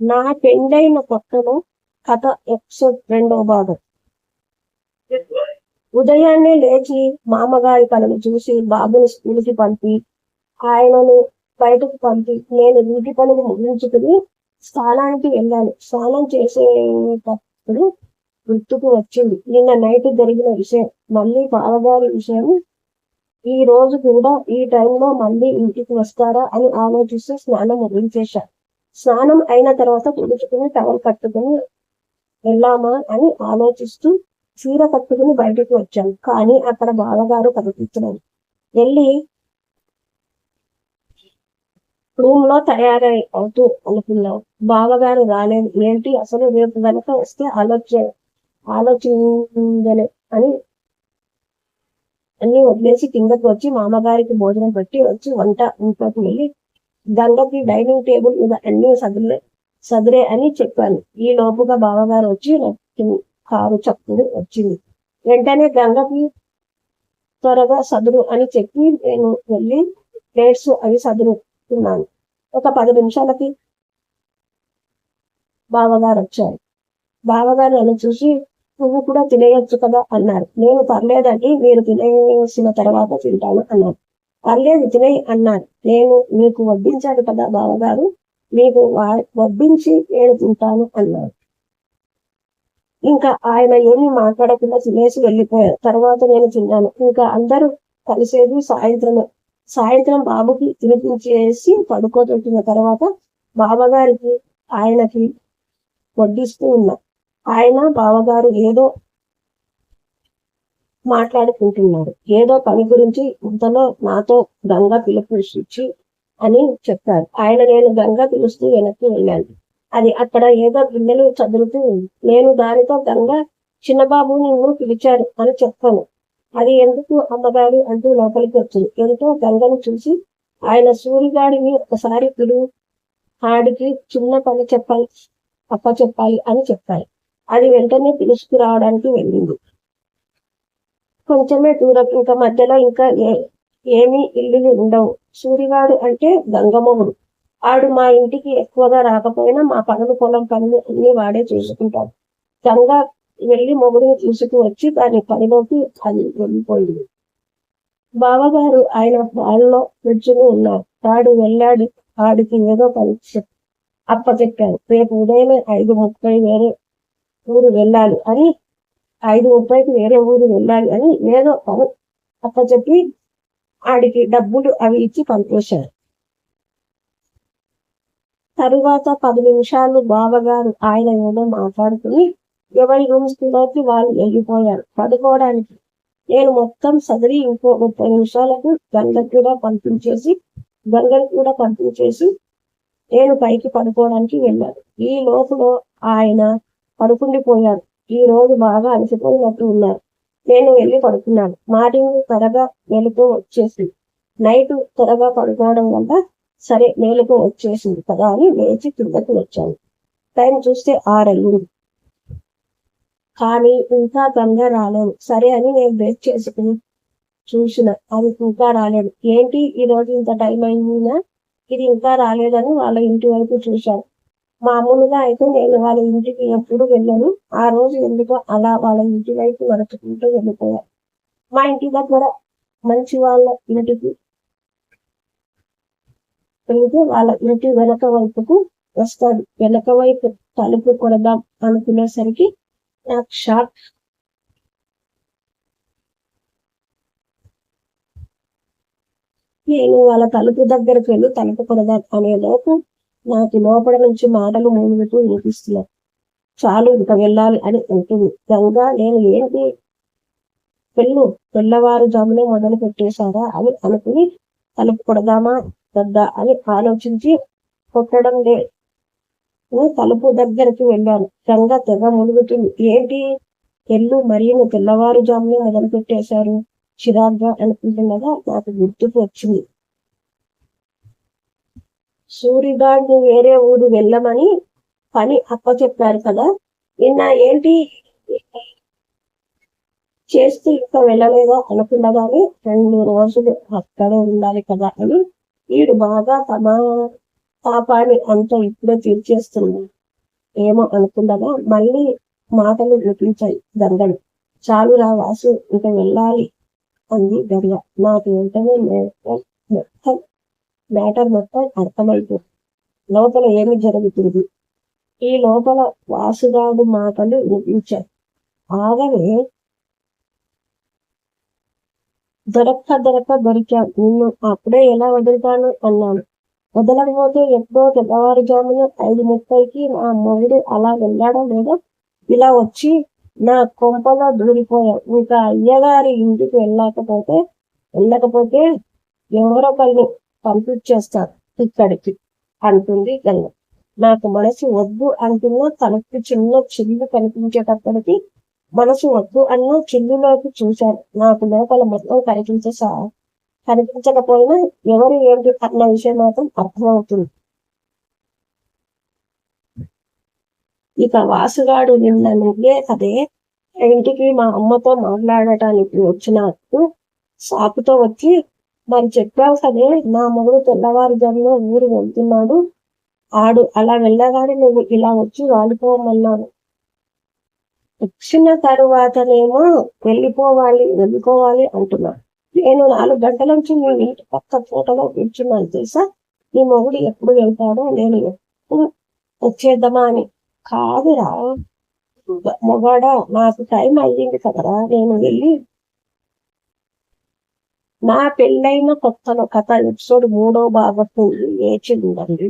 నా పెండైన కొత్తలో కథ ఎపిసోడ్ రెండవ భాగం. ఉదయాన్నే లేచి మామగారి కళను చూసి బాబుని స్కూల్కి పంపి ఆయనను బయటకు పంపి నేను ఇంటి పనులు ముగించుకుని స్నానానికి వెళ్ళాను. స్నానం చేసేటప్పుడు గుర్తుకు వచ్చింది. నిన్న నైట్ జరిగిన విషయం మళ్ళీ బావగారి విషయం. ఈ రోజు కూడా ఈ టైంలో మళ్ళీ ఇంటికి వస్తారా అని ఆలోచిస్తూ స్నానం ముగించేశాను స్నానం అయిన తర్వాత తుడుచుకుని టవల్ కట్టుకుని వెళ్ళామా అని ఆలోచిస్తూ చీర కట్టుకుని బయటకు వచ్చాను కానీ అక్కడ బావగారు కనిపించలేదు. వెళ్ళి రూమ్లో తయారై అవుతూ అనుకున్నాం. బావగారు రాలేదు. ఏంటి? అసలు రేపు వెనక వస్తే ఆలోచన ఆలోచించలే అని అన్ని వదిలేసి కిందకి వచ్చి మామగారికి భోజనం పెట్టి వచ్చి వంట ఇంట్లోకి వెళ్ళి గంగకి డైనింగ్ టేబుల్ మీద అన్ని సదురులే సదురే అని చెప్పాను. ఈ లోపుగా బావగారు వచ్చి కారు చప్పుడు వచ్చింది. వెంటనే గంగకి త్వరగా సదురు అని చెప్పి నేను వెళ్ళి ప్లేట్స్ అవి సదురుకున్నాను. ఒక పది నిమిషాలకి బావగారు వచ్చారు. బావగారు నన్ను చూసి నువ్వు కూడా తినేయొచ్చు కదా అన్నారు. నేను పర్లేదండి మీరు తినేసిన తర్వాత తింటాను అన్నారు. పర్లేదు తినేయి అన్నారు. నేను మీకు వడ్డించాను కదా బావగారు? మీకు వడ్డించి నేను తింటాను అన్నారు. ఇంకా ఆయన ఏమీ మాట్లాడకుండా తినేసి వెళ్ళిపోయారు. తర్వాత నేను తిన్నాను. ఇంకా అందరూ కలిసేది సాయంత్రమే. సాయంత్రం బాబుకి తినిపించేసి పడుకోబెట్టిన తర్వాత బావగారికి ఆయనకి వడ్డిస్తూ ఉన్నా. ఆయన బావగారు ఏదో మాట్లాడుకుంటున్నారు ఏదో పని గురించి ఇంతలో నాతో గంగ పిలుపునిచ్చి అని చెప్పారు. ఆయన నేను గంగ పిలుస్తూ వెనక్కి వెళ్ళాను. అది అక్కడ ఏదో గిన్నెలు చదువుతూ నేను దానితో గంగ చిన్నబాబు నిన్ను పిలిచారు అని చెప్పాను. అది ఎందుకు అమ్మగారు అంటూ లోపలికి వచ్చింది. ఎంతో గంగను చూసి ఆయన సూర్యగాడిని ఒకసారి పిలువు ఆడికి చిన్న పని చెప్పాలి అప్ప చెప్పాలి అని చెప్పారు. అది వెంటనే పిలుచుకురావడానికి వెళ్ళింది. కొంచెమే దూరం. ఇంకా మధ్యలో ఇంకా ఏ- ఏమీ ఇల్లులు ఉండవు. సూరిగాడు అంటే గంగమ్మగుడు ఆడు మా ఇంటికి ఎక్కువగా రాకపోయినా మా పనులు పొలం పనులు అన్ని వాడే చూసుకుంటాడు. గంగ వెళ్ళి మొగుడిని తీసుకు వచ్చి దాని పనిలోకి అది వెళ్ళిపోయింది. బావగారు ఆయన హాల్లో కూర్చుని ఉన్నారు. వాడు వెళ్ళాడు. వాడికి ఏదో పని చెప్- అప్పచెప్పారు. రేపు ఉదయమే ఐదు ముప్పై వేరే ఊరు వెళ్ళాలి అని ఐదు ముప్పైకి వేరే ఊరు వెళ్ళాలి అని ఏదో పని. అప్పచెప్పి ఆడికి డబ్బులు అవి ఇచ్చి పంపేశారు తరువాత పది నిమిషాలు బావగారు ఆయన ఏదో మాట్లాడుకుని ఎవరి రూమ్స్లోకి వాళ్ళు వెళ్ళిపోయారు. పడుకోవడానికి నేను మొత్తం సదిరి ఇంకో ముప్పై నిమిషాలకు గంగ కూడా పంపించేసి గంగలు కూడా పంపించేసి నేను పైకి పడుకోవడానికి వెళ్ళాను. ఈ లోపల ఆయన పడుకుండిపోయారు. ఈ రోజు బాగా అలసిపోయినట్టు ఉన్నారు. నేను వెళ్ళి పడుకున్నాను. మార్నింగ్ త్వరగా మెలకు వచ్చేసింది. నైట్ త్వరగా పడుకోవడం వల్ల సరే మేలుకు వచ్చేసింది కదా అని లేచి కిందకి వచ్చాను. టైం చూస్తే ఆరయ్యింది. కానీ ఇంకా తొందర రాలేదు. సరే అని నేను బ్రేక్ చేసుకుని చూసిన. అది ఇంకా రాలేదు. ఏంటి ఈ రోజు ఇంత టైం అయిందినా ఇది ఇంకా రాలేదని వాళ్ళ ఇంటి వైపు చూశాను. మామూలుగా అయితే నేను వాళ్ళ ఇంటికి ఎప్పుడు వెళ్ళను. ఆ రోజు ఎందుకో అలా వాళ్ళ ఇంటి వైపు నడుచుకుంటూ వెళ్ళిపోయాను మా ఇంటి దగ్గర మంచి వాళ్ళ ఇంటికి వెళ్తే వాళ్ళ ఇంటి వెనక వైపుకు వస్తాడు వెనక వైపు తలుపు కొడదాం అనుకునేసరికి నాకు షాక్. నేను వాళ్ళ తలుపు దగ్గరకు వెళ్ళి తలుపు కొడదాం అనే లోపు నాకు లోపల నుంచి మాటలు మూలుగుతూ వినిపిస్తున్నాయి. చాలు ఇక వెళ్ళాలి అని ఉంటుంది గంగా నేను ఏంటి? పెళ్ళు తెల్లవారుజామునే మొదలు పెట్టేశారా? అని అనుకుని తలుపు కొడదామా వద్దా అని ఆలోచించి కొట్టడం లే తలుపు దగ్గరికి వెళ్ళాను. గంగ తెగ మునుగుతుంది ఏంటి? ఎల్లు మరియు తెల్లవారుజామునే మొదలు పెట్టేశారు. చిరాగ్గా అనుకుంటున్నదా? నాకు గుర్తుకు వచ్చింది. సూరిగాడిని వేరే ఊరు వెళ్ళమని పని అప్పచెప్పారు కదా. నిన్న ఏంటి? చేస్తూ ఇంకా వెళ్ళలేదా అనుకున్నగానే రెండు రోజులు అక్కడే ఉండాలి కదా అని వీడు బాగా తమ పాపాన్ని అంత ఇప్పుడే తీర్చేస్తున్నాడు ఏమో అనుకుండగా మళ్ళీ మాటలు వినిపించాయి గంగలు. చాలురా వాసు ఇంకా వెళ్ళాలి అంది గంగ. నాకు వెంటనే మొత్తం మ్యాటర్ మొత్తం అర్థమైపోతుంది లోపల ఏమి జరుగుతుంది? ఈ లోపల వాసుగాడు మాటలు వినిపించాయి ఆగనే దొరక్క దొరక్క దొరికా నిన్ను అప్పుడే ఎలా వదులుతాను అన్నాను. వదలకపోతే ఎప్పుడో తెల్లవారుజామున ఐదు ముప్పైకి నా మొగుడు అలా వెళ్ళాడో లేదో? ఇలా వచ్చి నా కొంపలో దూరిపోయాం. ఇంకా అయ్యగారి ఇంటికి వెళ్ళకపోతే వెళ్ళకపోతే కంప్లీట్ చేస్తారు ఇక్కడికి అంటుంది గంగ. నాకు మనసు వద్దు అంటున్నా తనకు చిన్న చిల్లు కనిపించేటప్పటికి మనసు వద్దు అన్న చిల్లులోకి చూశాను. నాకు లోపల మొత్తం కనిపించేసా కనిపించకపోయినా ఎవరు ఏంటి అన్న విషయం మాత్రం అర్థమవుతుంది. ఇక వాసుగాడు నిన్న నువ్వే అదే ఇంటికి మా అమ్మతో మాట్లాడటానికి వచ్చినట్టు సాకుతో వచ్చి మరి చెప్పావు కదే నా మొగుడు తెల్లవారుజామున ఊరు వెళ్తున్నాడు. ఆడు అలా వెళ్ళగానే నువ్వు ఇలా వచ్చి వాడిపోమన్నాను వచ్చిన తరువాతనేమో వెళ్ళిపోవాలి వెళ్ళిపోవాలి అంటున్నా. నేను నాలుగు గంటల నుంచి మీ ఇంటి పక్క ఫోటోలో కూర్చున్నాను తెలుసా? నీ మొగుడు ఎప్పుడు వెళ్తాడో నేను ఎప్పుడు వచ్చేద్దామా అని. కాదురా. మొగాడా నాకు టైం అయ్యింది కదరా. నేను వెళ్ళి నా పెళ్ళైన కొత్తలో కథ ఎపిసోడ్ మూడో భాగం వేచి ఉండండి